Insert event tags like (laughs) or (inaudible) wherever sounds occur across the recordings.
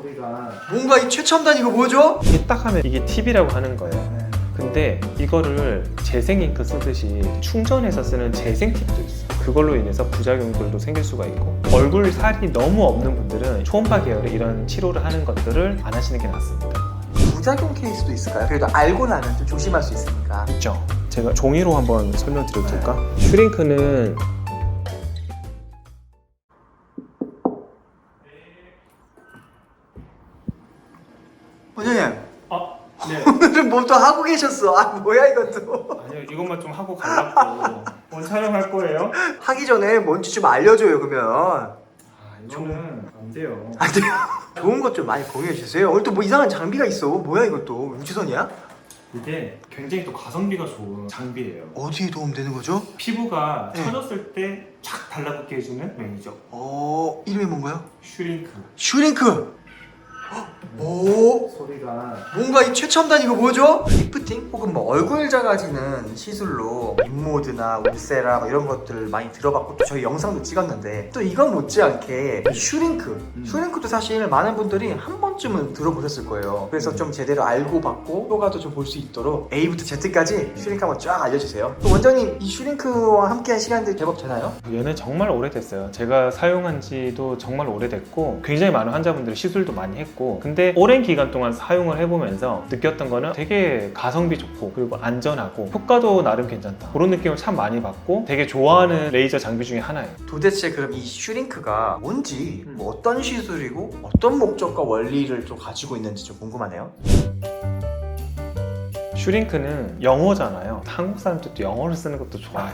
소리가 뭔가 이 최첨단 이거 뭐죠? 이게 딱 하면 이게 팁이라고 하는 거예요. 근데 이거를 재생 잉크 쓰듯이 충전해서 쓰는 재생 팁도 있어. 그걸로 인해서 부작용들도 생길 수가 있고 얼굴 살이 너무 없는 분들은 초음파 계열의 이런 치료를 하는 것들을 안 하시는 게 낫습니다. 부작용 케이스도 있을까요? 그래도 알고 나면 좀 조심할 수 있으니까. 있죠. 제가 종이로 한번 설명드려도 될까? 슈링크는 원장님 아, 네. (laughs) 오늘은 뭐 또 하고 계셨어? 아 뭐야 이것도. 아니요, 이것만 좀 하고 가려고. 오늘 촬영할 거예요? 하기 전에 뭔지 좀 알려줘요 그러면. 아, 이거는 안 돼요. 아 네. 좋은 것 좀 많이 공유해 주세요. 오늘 또 뭐 이상한 장비가 있어. 뭐야 이것도 우주선이야? 이게 굉장히 또 가성비가 좋은 장비예요. 어디에 도움 되는 거죠? 피부가 네. 처졌을 때쫙 달라붙게 해주는 매니저 어 이름이 뭔가요? 슈링크. 슈링크. 헉, 오 소리가 뭔가 이 최첨단 이거 뭐죠? 리프팅 혹은 뭐 얼굴 작아지는 시술로 인모드나 울세라 뭐 이런 것들을 많이 들어봤고 또 저희 영상도 찍었는데 또 이건 못지않게 이 슈링크 음. 슈링크도 사실 많은 분들이 한 번쯤은 들어보셨을 거예요 그래서 좀 제대로 알고 받고 효과도 좀 볼 수 있도록 A부터 Z까지 슈링크 한번 쫙 알려주세요 또 원장님 이 슈링크와 함께한 시간들 제법 되나요? 얘는 정말 오래됐어요. 제가 사용한 지도 정말 오래됐고 굉장히 많은 환자분들이 시술도 많이 했고 근데 오랜 기간 동안 사용을 해보면서 느꼈던 거는 되게 가성비 좋고 그리고 안전하고 효과도 나름 괜찮다. 그런 느낌을 참 많이 받고 되게 좋아하는 레이저 장비 중에 하나예요. 도대체 그럼 이 슈링크가 뭔지 뭐 어떤 시술이고 어떤 목적과 원리를 좀 가지고 있는지 좀 궁금하네요 슈링크는 영어잖아요. 한국 사람들도 영어를 쓰는 것도 좋아해요.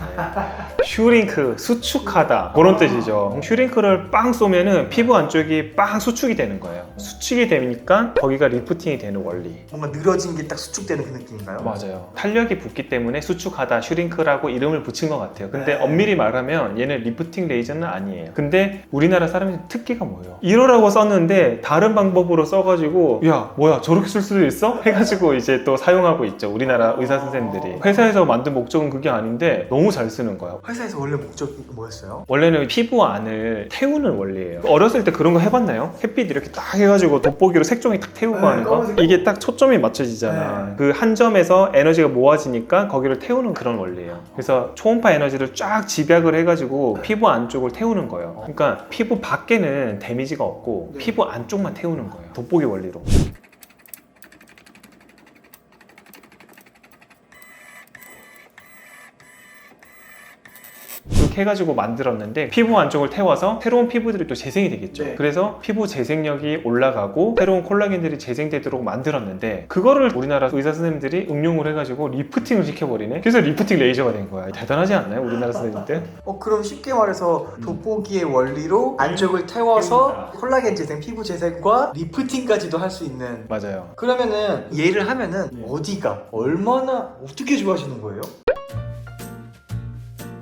슈링크, 수축하다 그런 뜻이죠. 슈링크를 빵 쏘면은 피부 안쪽이 빵 수축이 되는 거예요. 수축이 되니까 거기가 리프팅이 되는 원리. 뭔가 늘어진 게 딱 수축되는 그 느낌인가요? 맞아요. 탄력이 붙기 때문에 수축하다 슈링크라고 이름을 붙인 것 같아요. 근데 네. 엄밀히 말하면 얘는 리프팅 레이저는 아니에요. 근데 우리나라 사람들이 특기가 뭐예요? 이러라고 썼는데 다른 방법으로 써가지고 야 뭐야 저렇게 쓸 수도 있어? 해가지고 이제 또 사용하고 있죠. 우리나라 의사 선생님들이 회사에서 만든 목적은 그게 아닌데 너무 잘 쓰는 거예요. 회사에서 원래 목적이 뭐였어요? 원래는 피부 안을 태우는 원리예요. 어렸을 때 그런 거 해봤나요? 햇빛 이렇게 딱 해가지고 돋보기로 색종이 딱 태우고 네, 하는 거? 검은색. 이게 딱 초점이 맞춰지잖아. 네. 그한 점에서 에너지가 모아지니까 거기를 태우는 그런 원리예요. 그래서 초음파 에너지를 쫙 집약을 해가지고 피부 안쪽을 태우는 거예요. 그러니까 피부 밖에는 데미지가 없고 네. 피부 안쪽만 태우는 거예요. 돋보기 원리로. 해가지고 만들었는데 피부 안쪽을 태워서 새로운 피부들이 또 재생이 되겠죠. 네. 그래서 피부 재생력이 올라가고 새로운 콜라겐들이 재생되도록 만들었는데 그거를 우리나라 의사 선생님들이 응용을 해가지고 리프팅을 시켜버리네. 그래서 리프팅 레이저가 된 거야. 대단하지 않나요, 우리나라 선생님들? (laughs) 어 그럼 쉽게 말해서 돋보기의 원리로 안쪽을 태워서. 콜라겐 재생, 피부 재생과 리프팅까지도 할 수 있는 맞아요. 그러면은 얘를 하면은 네. 어디가 얼마나 어떻게 좋아지는 거예요?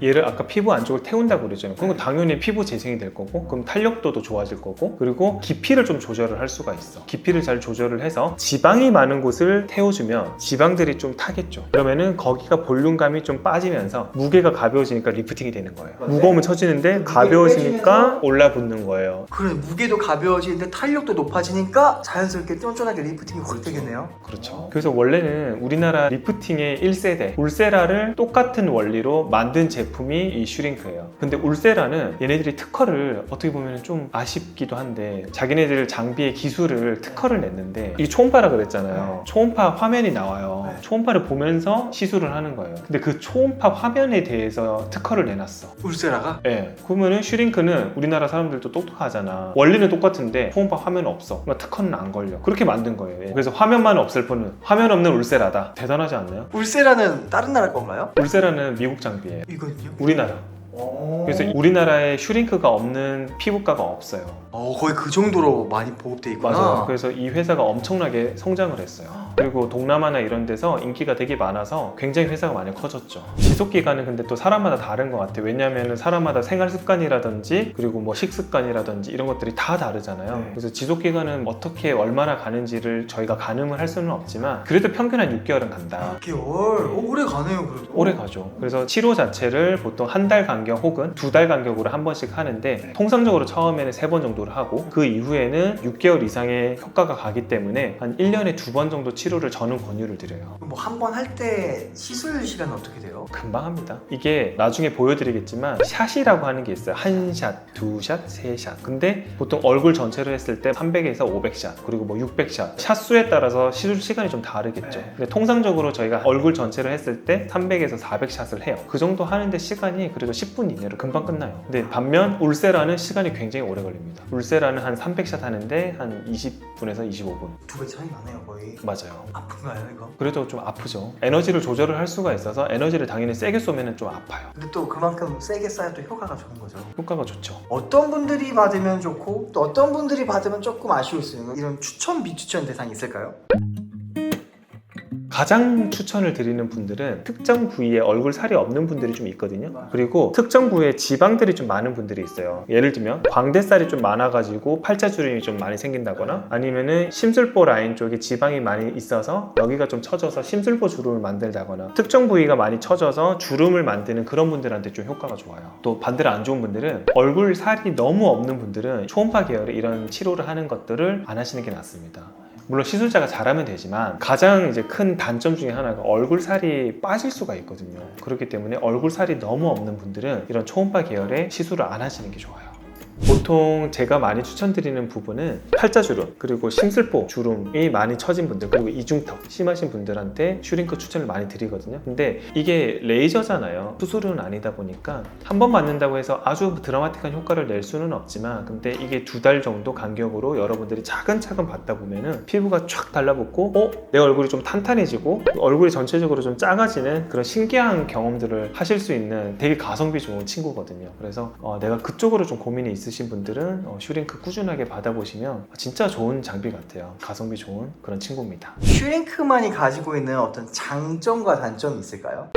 얘를 아까 피부 안쪽을 태운다고 그랬잖아요. 그럼 당연히 피부 재생이 될 거고, 그럼 탄력도도 좋아질 거고, 그리고 깊이를 좀 조절을 할 수가 있어. 깊이를 잘 조절을 해서 지방이 많은 곳을 태워주면 지방들이 좀 타겠죠. 그러면은 거기가 볼륨감이 좀 빠지면서 무게가 가벼워지니까 리프팅이 되는 거예요. 맞아요. 무거우면 처지는데 가벼워지니까 올라붙는 거예요. 그래 무게도 가벼워지는데 탄력도 높아지니까 자연스럽게 쫀쫀하게 리프팅이 확 되겠네요 그렇죠. 그래서 원래는 우리나라 리프팅의 1세대 울세라를 똑같은 원리로 만든 제품 이 이 슈링크예요. 근데 울세라는 얘네들이 특허를 어떻게 보면 좀 아쉽기도 한데 자기네들 장비의 기술을 특허를 냈는데 이 초음파라 그랬잖아요. 초음파 화면이 나와요. 네. 초음파를 보면서 시술을 하는 거예요. 근데 그 초음파 화면에 대해서 특허를 내놨어. 울세라가? 예. 그러면은 슈링크는 우리나라 사람들도 똑똑하잖아. 원리는 똑같은데 초음파 화면 없어. 그러니까 특허는 안 걸려. 그렇게 만든 거예요. 예. 그래서 화면만 없을 뿐은 화면 없는 울세라다. 대단하지 않나요? 울세라는 다른 나라 건가요? 울세라는 미국 장비예요. 이거는요? 우리나라. 오. 그래서 우리나라에 슈링크가 없는 피부과가 없어요. 어, 거의 그 정도로 많이 보급돼 있구나 맞아요. 그래서 이 회사가 엄청나게 성장을 했어요. 그리고 동남아나 이런 데서 인기가 되게 많아서 굉장히 회사가 많이 커졌죠. 지속 기간은 근데 또 사람마다 다른 것 같아요. 왜냐하면 사람마다 생활 습관이라든지 그리고 뭐 식습관이라든지 이런 것들이 다 다르잖아요. 네. 그래서 지속 기간은 어떻게 얼마나 가는지를 저희가 가늠을 할 수는 없지만 그래도 평균 한 6개월은 간다. 6개월? 어, 오래 가네요 그래도 오래 가죠. 그래서 치료 자체를 보통 한 달 간격 간격 혹은 두 달 간격으로 한 번씩 하는데 통상적으로 처음에는 세 번 정도를 하고 그 이후에는 6개월 이상의 효과가 가기 때문에 한 1년에 두 번 정도 치료를 저는 권유를 드려요. 뭐 한 번 할 때 시술 시간은 어떻게 돼요? 금방 합니다. 이게 나중에 보여드리겠지만 샷이라고 하는 게 있어요. 한 샷, 두 샷, 세 샷. 근데 보통 얼굴 전체로 했을 때 300에서 500샷, 그리고 뭐 600샷. 샷 수에 따라서 시술 시간이 좀 다르겠죠. 네. 근데 통상적으로 저희가 얼굴 전체로 했을 때 300에서 400샷을 해요. 그 정도 하는데 시간이 그래도 10분 이내로 금방 끝나요. 근데 반면 울세라는 시간이 굉장히 오래 걸립니다. 울세라는 한 300샷 하는데 한 20분에서 25분. 두 배 차이 나네요 거의. 맞아요. 아픈가요 이거? 그래도 좀 아프죠. 에너지를 조절을 할 수가 있어서 에너지를 당연히 세게 쏘면 좀 아파요. 근데 또 그만큼 세게 쏴야 또 효과가 좋은 거죠. 효과가 좋죠. 어떤 분들이 받으면 좋고 또 어떤 분들이 받으면 조금 아쉬울 수 있는 이런 추천 비추천 대상이 있을까요? 가장 추천을 드리는 분들은 특정 부위에 얼굴 살이 없는 분들이 좀 있거든요. 그리고 특정 부위에 지방들이 좀 많은 분들이 있어요. 예를 들면 광대살이 좀 많아가지고 팔자주름이 좀 많이 생긴다거나 아니면은 심술보 라인 쪽에 지방이 많이 있어서 여기가 좀 처져서 심술보 주름을 만들다거나 특정 부위가 많이 처져서 주름을 만드는 그런 분들한테 좀 효과가 좋아요. 또 반대로 안 좋은 분들은 얼굴 살이 너무 없는 분들은 초음파 계열의 이런 치료를 하는 것들을 안 하시는 게 낫습니다. 물론 시술자가 잘하면 되지만 가장 이제 큰 단점 중에 하나가 얼굴 살이 빠질 수가 있거든요. 그렇기 때문에 얼굴 살이 너무 없는 분들은 이런 초음파 계열의 시술을 안 하시는 게 좋아요. 보통 제가 많이 추천드리는 부분은 팔자주름 그리고 심술보 주름이 많이 처진 분들 그리고 이중턱 심하신 분들한테 슈링크 추천을 많이 드리거든요. 근데 이게 레이저잖아요. 수술은 아니다 보니까 한 번 맞는다고 해서 아주 드라마틱한 효과를 낼 수는 없지만 근데 이게 두 달 정도 간격으로 여러분들이 차근차근 받다 보면은 피부가 쫙 달라붙고 어? 내 얼굴이 좀 탄탄해지고 얼굴이 전체적으로 좀 작아지는 그런 신기한 경험들을 하실 수 있는 되게 가성비 좋은 친구거든요. 그래서 어, 내가 그쪽으로 좀 고민이 있 으신 분들은 어, 슈링크 꾸준하게 받아보시면 진짜 좋은 장비 같아요 가성비 좋은 그런 친구입니다 슈링크만이 가지고 있는 어떤 장점과 단점이 있을까요?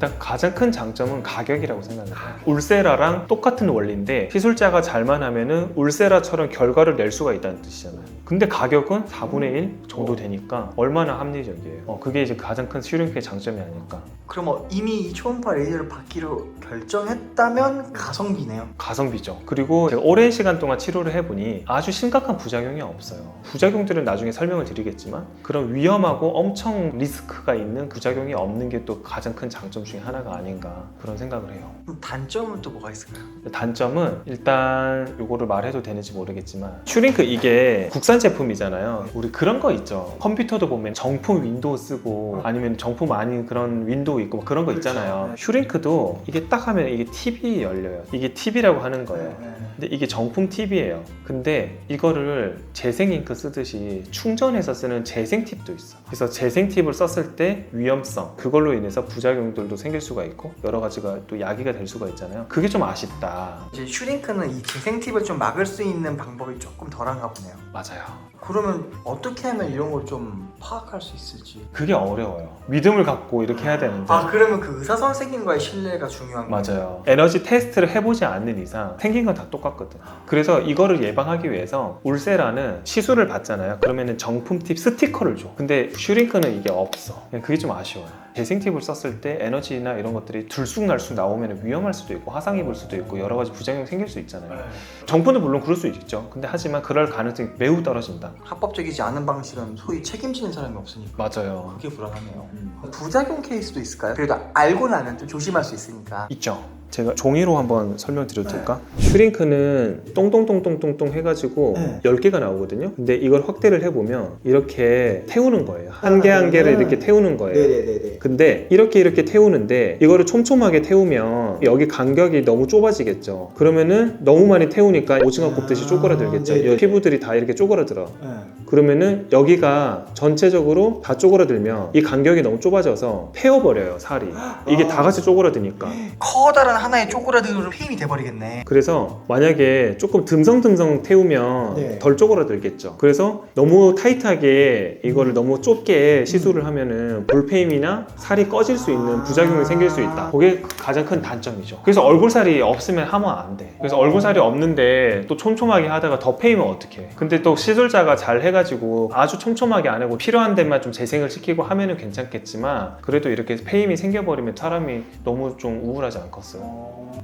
일단 가장 큰 장점은 가격이라고 생각해요. 울세라랑 똑같은 원리인데 시술자가 잘만 하면은 울세라처럼 결과를 낼 수가 있다는 뜻이잖아요. 근데 가격은 4분의 1 정도 되니까 얼마나 합리적이에요. 어, 그게 이제 가장 큰 슈링크의 장점이 아닐까. 그럼 어, 이미 이 초음파 레이저를 받기로 결정했다면 가성비네요. 가성비죠. 그리고 제가 오랜 시간 동안 치료를 해보니 아주 심각한 부작용이 없어요. 부작용들은 나중에 설명을 드리겠지만 그런 위험하고 엄청 리스크가 있는 부작용이 없는 게 또 가장 큰 장점 중에 하나가 아닌가 그런 생각을 해요. 그럼 단점은 또 뭐가 있을까요? 단점은 일단 요거를 말해도 되는지 모르겠지만 슈링크 이게 국산 제품이잖아요 우리 그런 거 있죠 컴퓨터도 보면 정품 윈도우 쓰고 아니면 정품 아닌 그런 윈도우 있고 막 그런 거 있잖아요 그렇죠. 슈링크도 이게 딱 하면 이게 팁이 열려요 이게 팁이라고 하는 거예요 네. 근데 이게 정품 팁이에요. 근데 이거를 재생 잉크 쓰듯이 충전해서 쓰는 재생 팁도 있어. 그래서 재생 팁을 썼을 때 위험성, 그걸로 인해서 부작용들도 생길 수가 있고 여러 가지가 또 야기가 될 수가 있잖아요. 그게 좀 아쉽다. 이제 슈링크는 이 재생 팁을 좀 막을 수 있는 방법이 조금 덜한가 보네요. 맞아요. 그러면 어떻게 하면 이런 걸 좀 파악할 수 있을지. 그게 어려워요. 믿음을 갖고 이렇게 해야 되는데. 아 그러면 그 의사 선생님과의 신뢰가 중요한 거예요. 맞아요. 에너지 테스트를 해보지 않는 이상 생긴 건 다 똑같거든. 그래서 이거를 예방하기 위해서 울세라는 시술을 받잖아요. 그러면은 정품 팁 스티커를 줘. 근데 슈링크는 이게 없어. 그냥 그게 좀 아쉬워요. 재생 팁을 썼을 때 에너지나 이런 것들이 들쑥날쑥 나오면 위험할 수도 있고 화상 입을 수도 있고 여러 가지 부작용이 생길 수 있잖아요. 정품도 물론 그럴 수 있죠. 근데 하지만 그럴 가능성이 매우 떨어진다. 합법적이지 않은 방식은 소위 책임지는 사람이 없으니까 맞아요. 그게 불안하네요. 음. 부작용 케이스도 있을까요? 그래도 알고 나면 좀 조심할 수 있으니까. 있죠. 제가 종이로 한번 설명드려도 될까? 슈링크는 똥똥똥똥똥똥 해가지고 네. 10개가 나오거든요. 근데 이걸 확대를 해보면 이렇게 태우는 거예요. 한 개 한 개를 음. 이렇게 태우는 거예요. 네네네네. 근데 이렇게 이렇게 태우는데 이거를 촘촘하게 태우면 여기 간격이 너무 좁아지겠죠. 그러면은 너무 많이 태우니까 오징어 굽듯이 아, 쪼그라들겠죠. 네네. 이 피부들이 다 이렇게 쪼그라들어. 네. 그러면은 여기가 전체적으로 다 쪼그라들면 이 간격이 너무 좁아져서 태워버려요 살이. 이게 다 같이 쪼그라드니까. 커다란 하나에 쪼그라들면 페임이 돼버리겠네. 그래서 만약에 조금 듬성듬성 태우면 네. 덜 쪼그라들겠죠. 그래서 너무 타이트하게 이거를 너무 좁게 시술을 하면은 볼페임이나 살이 꺼질 수 있는 부작용이 생길 수 있다. 그게 가장 큰 단점이죠. 그래서 얼굴살이 없으면 하면 안 돼. 그래서 얼굴살이 없는데 또 촘촘하게 하다가 더 페이면 어떡해. 근데 또 시술자가 잘 해가지고 아주 촘촘하게 안 하고 필요한 데만 좀 재생을 시키고 하면은 괜찮겠지만 그래도 이렇게 페임이 생겨버리면 사람이 너무 좀 우울하지 않겠어요.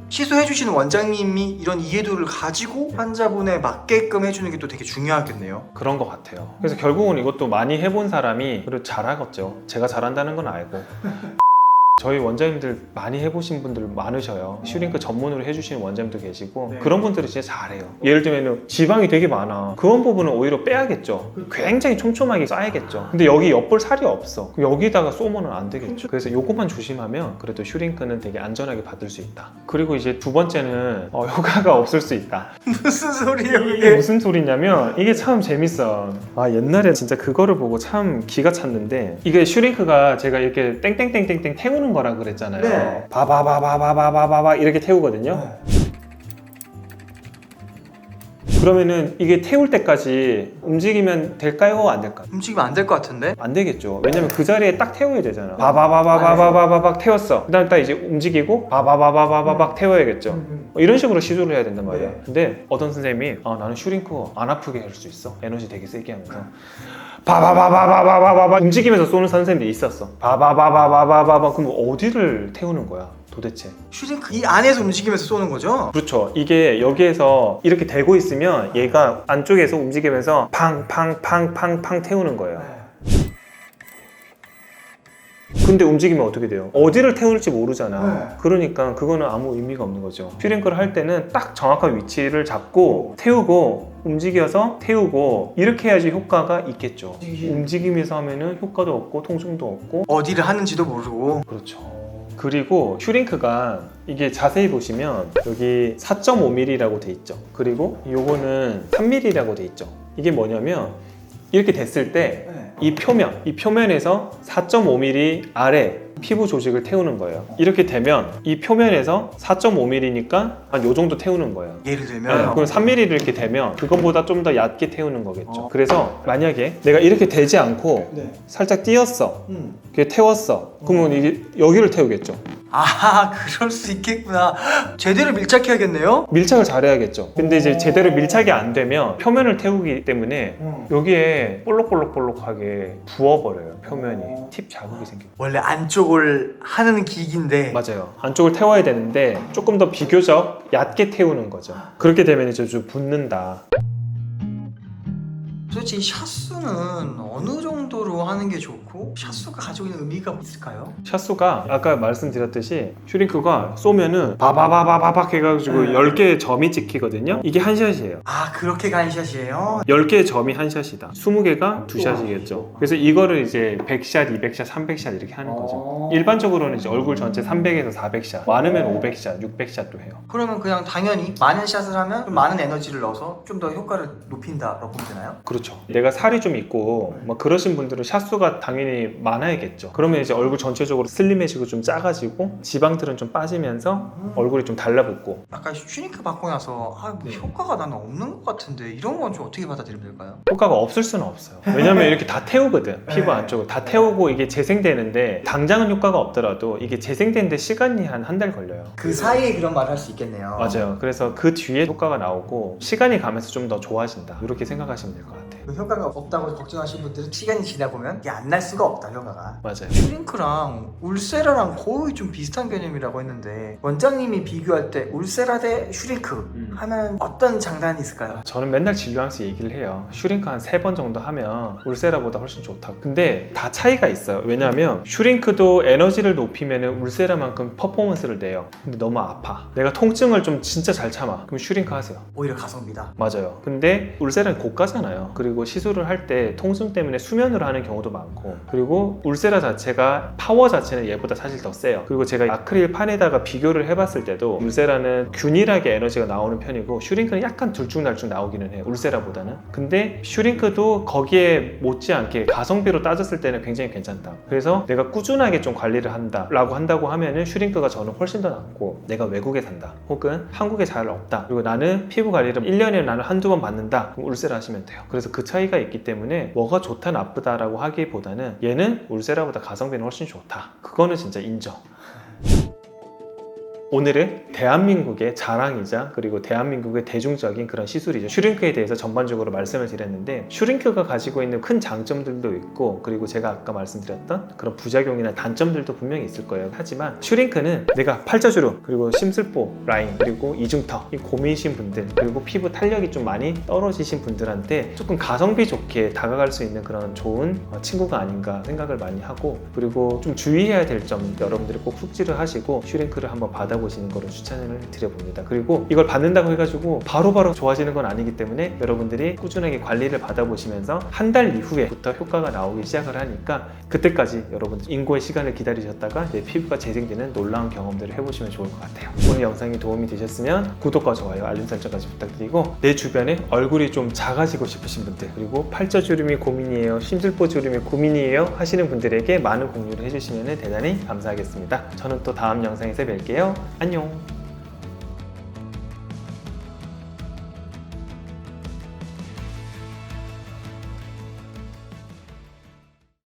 시술해주시는 원장님이 이런 이해도를 가지고 환자분에 맞게끔 해주는 게 또 되게 중요하겠네요. 그런 것 같아요. 그래서 결국은 이것도 많이 해본 사람이 그래도 잘하겠죠. 제가 잘한다는 건 알고. 저희 원장님들 많이 해보신 분들 많으셔요. 슈링크 전문으로 해주시는 원장님도 계시고 네. 그런 분들이 진짜 잘해요. 예를 들면 지방이 되게 많아. 그런 부분은 오히려 빼야겠죠. 굉장히 촘촘하게 쌓야겠죠. 근데 여기 옆볼 살이 없어. 여기다가 쏘면 안 되겠죠. 그래서 요것만 조심하면 그래도 슈링크는 되게 안전하게 받을 수 있다. 그리고 이제 두 번째는 어, (laughs) 효과가 없을 수 있다. 무슨 소리예요 이게? 무슨 소리냐면 이게 참 재밌어. 아 옛날에 진짜 그거를 보고 참 기가 찼는데 이게 슈링크가 제가 이렇게 땡땡땡땡땡 태우는 거라 그랬잖아요. 네. 바바바바바바바바 이렇게 태우거든요. 그러면은 이게 태울 때까지 움직이면 될까요? 안 될까요? 움직이면 안 될 것 같은데? 안 되겠죠. 왜냐면 그 자리에 딱 태워야 되잖아. 바바바바바바바박 태웠어. 그다음 딱 이제 움직이고 바바바바바바박 태워야겠죠. 뭐 이런 식으로 시도를 해야 된단 말이야. 네. 근데 어떤 선생님이 아, 나는 슈링크 안 아프게 할 수 있어. 에너지 되게 세게 하면서 바바바바바바바바 움직이면서 쏘는 선생님도 있었어. 바바바바바바바 그럼 어디를 태우는 거야? 도대체? 슈링크 이 안에서 움직이면서 쏘는 거죠? 그렇죠. 이게 여기에서 이렇게 대고 있으면 얘가 안쪽에서 움직이면서 팡팡팡팡팡 태우는 거예요. 근데 움직이면 어떻게 돼요? 어디를 태울지 모르잖아. 네. 그러니까 그거는 아무 의미가 없는 거죠. 퓨링크를 할 때는 딱 정확한 위치를 잡고 태우고 움직여서 태우고 이렇게 해야지 효과가 있겠죠. 움직이면서 하면은 효과도 없고 통증도 없고 어디를 하는지도 모르고 그렇죠. 그리고 슈링크가 이게 자세히 보시면 여기 4.5mm라고 돼 있죠. 그리고 요거는 3mm라고 돼 있죠. 이게 뭐냐면 이렇게 됐을 때 이 표면, 이 표면에서 4.5mm 아래 피부 조직을 태우는 거예요. 이렇게 되면 이 표면에서 4.5mm니까 한 요 정도 태우는 거예요. 예를 네, 들면 그럼 3mm를 이렇게 되면 그것보다 좀 더 얕게 태우는 거겠죠. 그래서 만약에 내가 이렇게 되지 않고 네. 살짝 띄었어. 음. 그게 태웠어. 그러면 이게 여기를 태우겠죠. 아 (laughs) 그럴 수 있겠구나 제대로 밀착해야겠네요 밀착을 잘해야겠죠. 근데 이제 제대로 밀착이 안 되면 표면을 태우기 때문에 음. 여기에 볼록볼록볼록하게 부어버려요. 표면이 팁 자국이 생겨요. 원래 안쪽을 하는 기기인데 맞아요. 안쪽을 태워야 되는데 조금 더 비교적 얕게 태우는 거죠. 그렇게 되면 이제 좀 붓는다. 도대체 이 샷수는 어느 정도로 하는 게 좋고 샷수가 가지고 있는 의미가 있을까요? 샷수가 아까 말씀드렸듯이 슈링크가 쏘면은 바바바바바박 해가지고 네. 10개의 점이 찍히거든요. 이게 한 샷이에요. 아 그렇게 가는 샷이에요? 10개의 점이 한 샷이다. 20개가 두 샷이겠죠. 그래서 이거를 이제 100샷, 200샷, 300샷 이렇게 하는 거죠. 어. 일반적으로는 이제 얼굴 전체 300에서 400샷, 많으면 500샷, 600샷도 해요. 그러면 그냥 당연히 많은 샷을 하면 좀 많은 에너지를 넣어서 좀 더 효과를 높인다라고 보면 되나요? 그렇죠. 내가 살이 좀 있고 뭐 그러신 분들은 샷수가 당연히 많아야겠죠. 그러면 이제 얼굴 전체적으로 슬림해지고 좀 작아지고 지방들은 좀 빠지면서 얼굴이 좀 달라붙고 아까 슈링크 받고 나서 아, 뭐 네. 효과가 나는 없는 것 같은데 이런 건 좀 어떻게 받아들이면 될까요? 효과가 없을 수는 없어요. 왜냐면 (laughs) 이렇게 다 태우거든. 피부 네. 안쪽을 다 태우고 이게 재생되는데 당장은 효과가 없더라도 이게 재생되는데 시간이 한 한 달 걸려요. 그 사이에 그런 말을 할 수 있겠네요. 맞아요. 그래서 그 뒤에 효과가 나오고 시간이 가면서 좀 더 좋아진다. 이렇게 생각하시면 될 것 같아요. 그 효과가 없다고 걱정하시는 분들은 시간이 지나 보면 이게 안 날 수가 없다 효과가. 맞아요. 슈링크랑 울세라랑 거의 좀 비슷한 개념이라고 했는데 원장님이 비교할 때 울세라 대 슈링크 음. 하면 어떤 장단이 있을까요? 저는 맨날 진료하면서 얘기를 해요. 슈링크 한 세 번 정도 하면 울세라보다 훨씬 좋다고. 근데 다 차이가 있어요. 왜냐하면 슈링크도 에너지를 높이면 울세라만큼 퍼포먼스를 내요. 근데 너무 아파. 내가 통증을 좀 진짜 잘 참아. 그럼 슈링크 하세요. 오히려 가성비다. 맞아요. 근데 울세라는 고가잖아요. 그리고 그리고 시술을 할 때 통증 때문에 수면으로 하는 경우도 많고 그리고 울세라 자체가 파워 자체는 얘보다 사실 더 세요. 그리고 제가 아크릴 판에다가 비교를 해봤을 때도 울세라는 균일하게 에너지가 나오는 편이고 슈링크는 약간 들쭉날쭉 나오기는 해요 울세라보다는. 근데 슈링크도 거기에 못지않게 가성비로 따졌을 때는 굉장히 괜찮다. 그래서 내가 꾸준하게 좀 관리를 한다 라고 한다고 하면은 슈링크가 저는 훨씬 더 낫고 내가 외국에 산다 혹은 한국에 잘 없다. 그리고 나는 피부 관리를 1년에 나는 한두 번 받는다. 그럼 울세라 하시면 돼요. 그래서 그 차이가 있기 때문에 뭐가 좋다 나쁘다라고 하기보다는 얘는 울세라보다 가성비는 훨씬 좋다. 그거는 진짜 인정 오늘은 대한민국의 자랑이자 그리고 대한민국의 대중적인 그런 시술이죠. 슈링크에 대해서 전반적으로 말씀을 드렸는데 슈링크가 가지고 있는 큰 장점들도 있고 그리고 제가 아까 말씀드렸던 그런 부작용이나 단점들도 분명히 있을 거예요. 하지만 슈링크는 내가 팔자주름 그리고 심슬보 라인 그리고 이중턱 이 고민이신 분들 그리고 피부 탄력이 좀 많이 떨어지신 분들한테 조금 가성비 좋게 다가갈 수 있는 그런 좋은 어, 친구가 아닌가 생각을 많이 하고 그리고 좀 주의해야 될 점 여러분들이 꼭 숙지를 하시고 슈링크를 한번 받아 보시는 거를 추천을 드려봅니다. 그리고 이걸 받는다고 해가지고 바로 바로 좋아지는 건 아니기 때문에 여러분들이 꾸준하게 관리를 받아보시면서 한 달 이후에부터 효과가 나오기 시작을 하니까 그때까지 여러분들 인고의 시간을 기다리셨다가 내 피부가 재생되는 놀라운 경험들을 해보시면 좋을 것 같아요. 오늘 영상이 도움이 되셨으면 구독과 좋아요, 알림 설정까지 부탁드리고 내 주변에 얼굴이 좀 작아지고 싶으신 분들 그리고 팔자주름이 고민이에요, 심술보 주름이 고민이에요 하시는 분들에게 많은 공유를 해주시면 대단히 감사하겠습니다. 저는 또 다음 영상에서 뵐게요. 안녕.